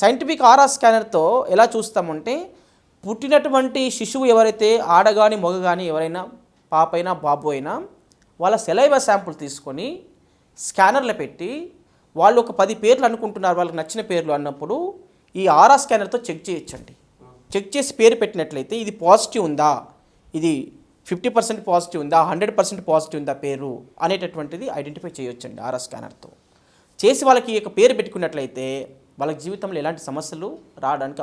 Scientific ఆరా స్కానర్తో ఎలా చూస్తామంటే పుట్టినటువంటి శిశువు ఎవరైతే ఆడగాని మగ కానీ ఎవరైనా పాప అయినా బాబు అయినా వాళ్ళ సెలైవా శాంపుల్ తీసుకొని స్కానర్లో పెట్టి వాళ్ళు ఒక పది పేర్లు అనుకుంటున్నారు వాళ్ళకి నచ్చిన పేర్లు అన్నప్పుడు ఈ ఆరా స్కానర్తో చెక్ చేయొచ్చండి. చెక్ చేసి పేరు పెట్టినట్లయితే ఇది పాజిటివ్ ఉందా? ఇది ఫిఫ్టీ పర్సెంట్ పాజిటివ్ ఉందా? హండ్రెడ్ పర్సెంట్ పాజిటివ్ ఉందా పేరు అనేటటువంటిది ఐడెంటిఫై చేయొచ్చండి ఆరా స్కానర్తో. చేసి వాళ్ళకి ఈ యొక్క పేరు పెట్టుకున్నట్లయితే వాళ్ళ జీవితంలో ఎలాంటి సమస్యలు రావడానికి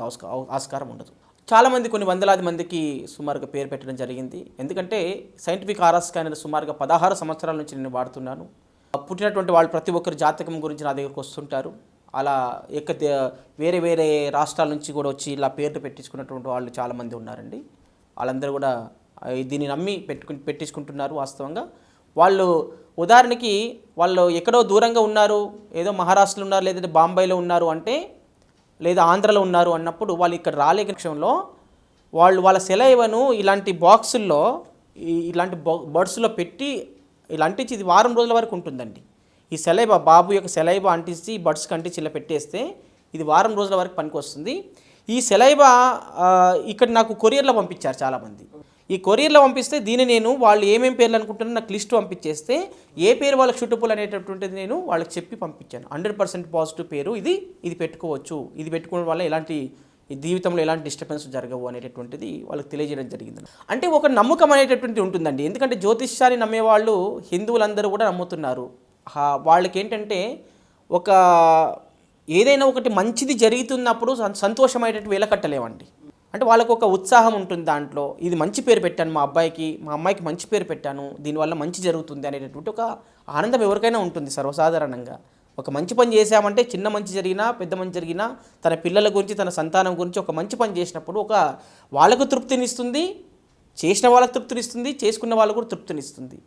ఆస్కారం ఉండదు. చాలామంది కొన్ని వందలాది మందికి సుమారుగా పేరు పెట్టడం జరిగింది. ఎందుకంటే సైంటిఫిక్ ఆరా స్కానర్ సుమారుగా పదహారు సంవత్సరాల నుంచి నేను వాడుతున్నాను. పుట్టినటువంటి వాళ్ళు ప్రతి ఒక్కరు జాతకం గురించి నా దగ్గరకు వస్తుంటారు. అలా ఎక్క వేరే వేరే రాష్ట్రాల నుంచి కూడా వచ్చి ఇలా పేర్లు పెట్టించుకున్నటువంటి వాళ్ళు చాలామంది ఉన్నారండి. వాళ్ళందరూ కూడా దీన్ని నమ్మి పెట్టుకు పెట్టించుకుంటున్నారు వాస్తవంగా. వాళ్ళు ఉదాహరణకి వాళ్ళు ఎక్కడో దూరంగా ఉన్నారు ఏదో మహారాష్ట్రలో ఉన్నారు లేదంటే బాంబేలో ఉన్నారు అంటే లేదా ఆంధ్రలో ఉన్నారు అన్నప్పుడు వాళ్ళు ఇక్కడ రాలేక పక్షంలో వాళ్ళు వాళ్ళ సెలైవను ఇలాంటి బాక్సుల్లో ఇలాంటి బర్డ్స్లో పెట్టి ఇలా అంటించి ఇది వారం రోజుల వరకు ఉంటుందండి. ఈ సెలైబా బాబు యొక్క సెలైబా అంటించి బర్డ్స్ బర్డ్స్కి అంటించి ఇలా పెట్టేస్తే ఇది వారం రోజుల వరకు పనికి వస్తుంది ఈ సెలైబా ఇక్కడ నాకు కొరియర్లో పంపించారు చాలామంది. ఈ కొరియర్లో పంపిస్తే దీన్ని నేను వాళ్ళు ఏమేమి పేర్లు అనుకుంటున్నారో నాకు లిస్ట్ పంపించేస్తే ఏ పేరు వాళ్ళకి షూటబుల్ అనేటటువంటిది నేను వాళ్ళకి చెప్పి పంపించాను. హండ్రెడ్ పర్సెంట్ పాజిటివ్ పేరు. ఇది ఇది పెట్టుకోవచ్చు. ఇది పెట్టుకోవడం వల్ల ఎలాంటి జీవితంలో ఎలాంటి డిస్టర్బెన్స్ జరగవు అనేటటువంటిది వాళ్ళకి తెలియజేయడం జరిగింది. అంటే ఒక నమ్మకం అనేటటువంటి ఉంటుందండి. ఎందుకంటే జ్యోతిష్యాన్ని నమ్మేవాళ్ళు హిందువులందరూ కూడా నమ్ముతున్నారు. వాళ్ళకి ఏంటంటే ఒక ఏదైనా ఒకటి మంచిది జరుగుతున్నప్పుడు సంతోషమయ్యేటట్టు వేలకట్టలేమండి అంటే వాళ్ళకు ఒక ఉత్సాహం ఉంటుంది దాంట్లో. ఇది మంచి పేరు పెట్టాను మా అబ్బాయికి మా అమ్మాయికి మంచి పేరు పెట్టాను దీనివల్ల మంచి జరుగుతుంది అనేటటువంటి ఒక ఆనందం ఎవరికైనా ఉంటుంది సర్వసాధారణంగా. ఒక మంచి పని చేశామంటే చిన్న మంచి జరిగినా పెద్ద మంచి జరిగినా తన పిల్లల గురించి తన సంతానం గురించి ఒక మంచి పని చేసినప్పుడు ఒక వాళ్ళకు తృప్తినిస్తుంది చేసిన వాళ్ళకు తృప్తినిస్తుంది చేసుకున్న వాళ్ళకు కూడా తృప్తినిస్తుంది.